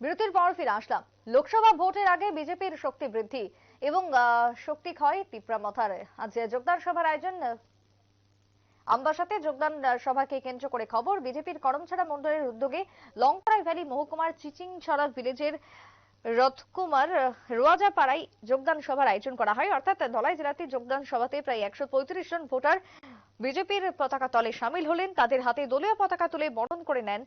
বিরতির পর ফিরে আসলাম। লোকসভা ভোটের আগে বিজেপির শক্তি বৃদ্ধি এবং শক্তি ক্ষয় পিপ্রামথার আজ যোগদান সভার আয়োজন আমবাসাতে যোগদান সভাকে কেন্দ্র করে খবর। বিজেপির করমছাড়া মন্ডলের উদ্যোগে লংকড়াই ভ্যালি মহকুমার চিচিংছড়া ভিলেজের রথকুমার রোয়াজাপাড়ায় যোগদান সভার আয়োজন করা হয়। অর্থাৎ ধলাই জেলাতে যোগদান সভাতে প্রায় একশো পঁয়ত্রিশ জন ভোটার বিজেপির পতাকা তলে সামিল হলেন, তাদের হাতে দলীয় পতাকা তুলে বরণ করে নেন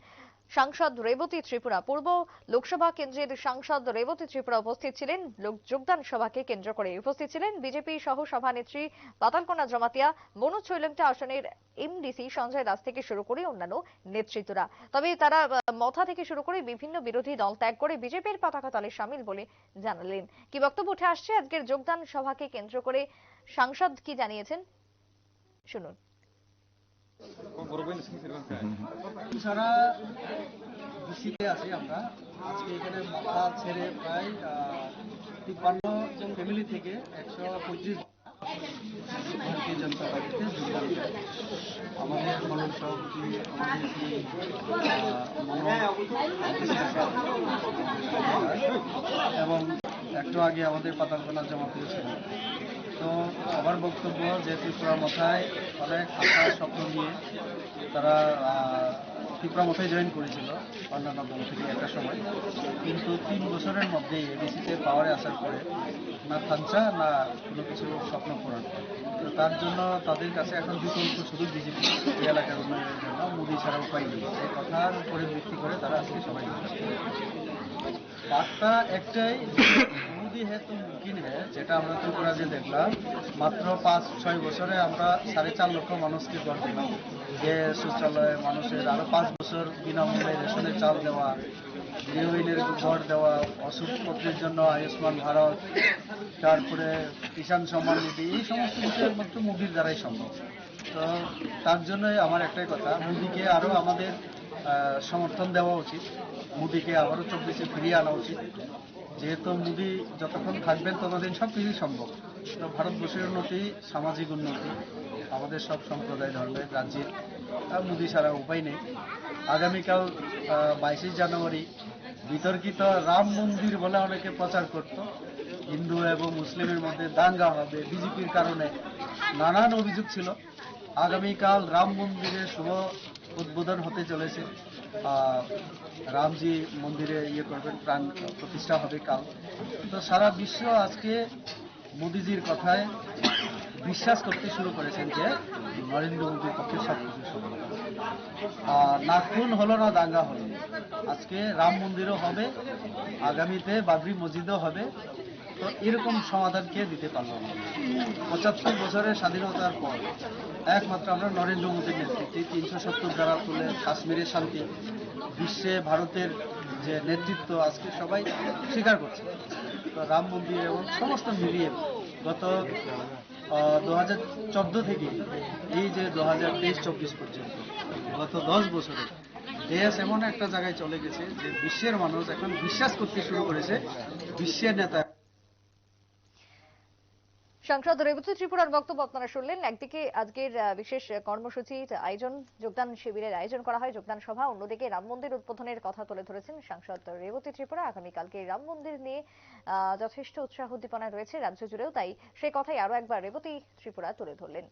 সাংসদ রেবতী ত্রিপুরা। পূর্ব লোকসভা কেন্দ্রের সাংসদ রেবতী ত্রিপুরা উপস্থিত ছিলেন। লোক- যোগদান সভাকে কেন্দ্র করে উপস্থিত ছিলেন বিজেপি সহ সভানেত্রী পাতালকোনা জমাতিয়া মনোজ চৈলংটা আসনের এমডিসি সঞ্জয় দাস থেকে শুরু করে অন্যান্য নেতৃত্বরা। তবে তারা মথা থেকে শুরু করে বিভিন্ন বিরোধী দল ত্যাগ করে বিজেপির পতাকা তলে সামিল বলে জানালেন। কি বক্তব্য উঠে আসছে? আজকের যোগদান সভাকে কেন্দ্র করে সাংসদ কি জানিয়েছেন? শুনুন। সারা বিসিতে আছি আমরা। আজকে এখানে মাথা ছেড়ে প্রায় তিপ্পান্ন জন ফ্যামিলি থেকে একশো পঁচিশ ভারতীয় জনতা পার্টিতে যোগদান আমাদের মনোজ সভাপতি এবং একটু আগে আমাদের পাতালকোনা জমা দিয়েছিল তো আমার বক্তব্য যে ত্রিপুরা মাথায় অনেক আশা স্বপ্ন নিয়ে তারা ত্রিপুরা মাথায় জয়েন করেছিল অন্যান্য দল থেকে একটা সময়। কিন্তু তিন বছরের মধ্যেই এবিসিতে পাওয়ারে আসার পরে না থানচা, না কোনো কিছু স্বপ্ন পূরণ। তো তার জন্য তাদের কাছে এখন বিকল্প শুধু বিজেপি। এলাকার উন্নয়নের জন্য মোদী ছাড়া উপায় নেই। এই কথার উপরে ভিত্তি করে তারা আজকে সবাই বার্তা একটাই যে মোদি হে তো মুমকিন হে, যেটা আমরা ত্রিপুরাতে দেখলাম। মাত্র পাঁচ, ছয় বছরে আমরা সাড়ে চার লক্ষ মানুষকে ঘর দিলাম। গ্যাস শৌচালয় মানুষের আরও পাঁচ বছর বিনামূল্যে রেশনের চাল দেওয়া গৃহহীনের ঘর দেওয়া, ওষুধপত্রের জন্য আয়ুষ্মান ভারত, তারপরে কিষাণ সম্মান নিধি, এই সমস্ত কিছু একমাত্র মোদির দ্বারাই সম্ভব। তো তার জন্যই আমার একটাই কথা, মোদিকে আরও আমাদের সমর্থন দেওয়া উচিত। মোদিকে আবারও চব্বিশে ফিরিয়ে আনা উচিত। যেহেতু মোদি যতক্ষণ থাকবেন ততদিন সব কিছুই সম্ভব। তো ভারতবর্ষের উন্নতি, সামাজিক উন্নতি, আমাদের সব সম্প্রদায়, ধর্মের, রাজ্যের মোদি ছাড়া উপায় নেই। আগামীকাল বাইশে জানুয়ারি, বিতর্কিত রাম মন্দির বলে অনেকে প্রচার করত। হিন্দু এবং মুসলিমের মধ্যে দাঙ্গা হবে, বিজেপির কারণে নানান অভিযোগ ছিল। আগামীকাল রাম মন্দিরের শুভ উদ্বোধন হতে চলেছে। রামজি মন্দিরে ইয়ে করবেন, প্রাণ প্রতিষ্ঠা হবে কাল। তো সারা বিশ্ব আজকে মোদিজির কথায় বিশ্বাস করতে শুরু করেছেন যে নরেন্দ্র মোদীর পক্ষে সব কিছু সম্ভব। না খুন হলো, না দাঙ্গা হলো। আজকে রাম মন্দিরও হবে, আগামীতে বাবরি মসজিদও হবে। তো এরকম সমাধান কে দিতে পারল পঁচাত্তর বছরের স্বাধীনতার পর একমাত্র আমরা নরেন্দ্র মোদীর নেতৃত্বে তিনশো সত্তর দ্বারা তুলে কাশ্মীরের শান্তি, বিশ্বে ভারতের যে নেতৃত্ব আজকে সবাই স্বীকার করছে। তো রাম মন্দির এবং সমস্ত মিলিয়ে গত দু হাজার চোদ্দ থেকে এই যে দু হাজার তেইশ চব্বিশ পর্যন্ত গত দশ বছরে দেশ এমন একটা জায়গায় চলে গেছে যে বিশ্বের মানুষ এখন বিশ্বাস করতে শুরু করেছে, বিশ্বের নেতা সাংসদ রেবতী ত্রিপুরার বক্তব্য আপনারা শুনলেন। একদিকে আজকের বিশেষ কর্মসূচির আয়োজন, যোগদান শিবিরের আয়োজন করা হয়, যোগদান সভা। অন্যদিকে রাম মন্দির উদ্বোধনের কথা তুলে ধরেছেন সাংসদ রেবতী ত্রিপুরা। আগামীকালকে রাম মন্দির নিয়ে যথেষ্ট উৎসাহ উদ্দীপনা রয়েছে রাজ্য জুড়েও, তাই সে কথাই আরও একবার রেবতী ত্রিপুরা তুলে ধরলেন।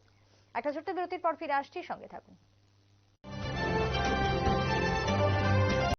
একটা ছোট্ট বিরতির পর ফিরে আসছি, সঙ্গে থাকুন।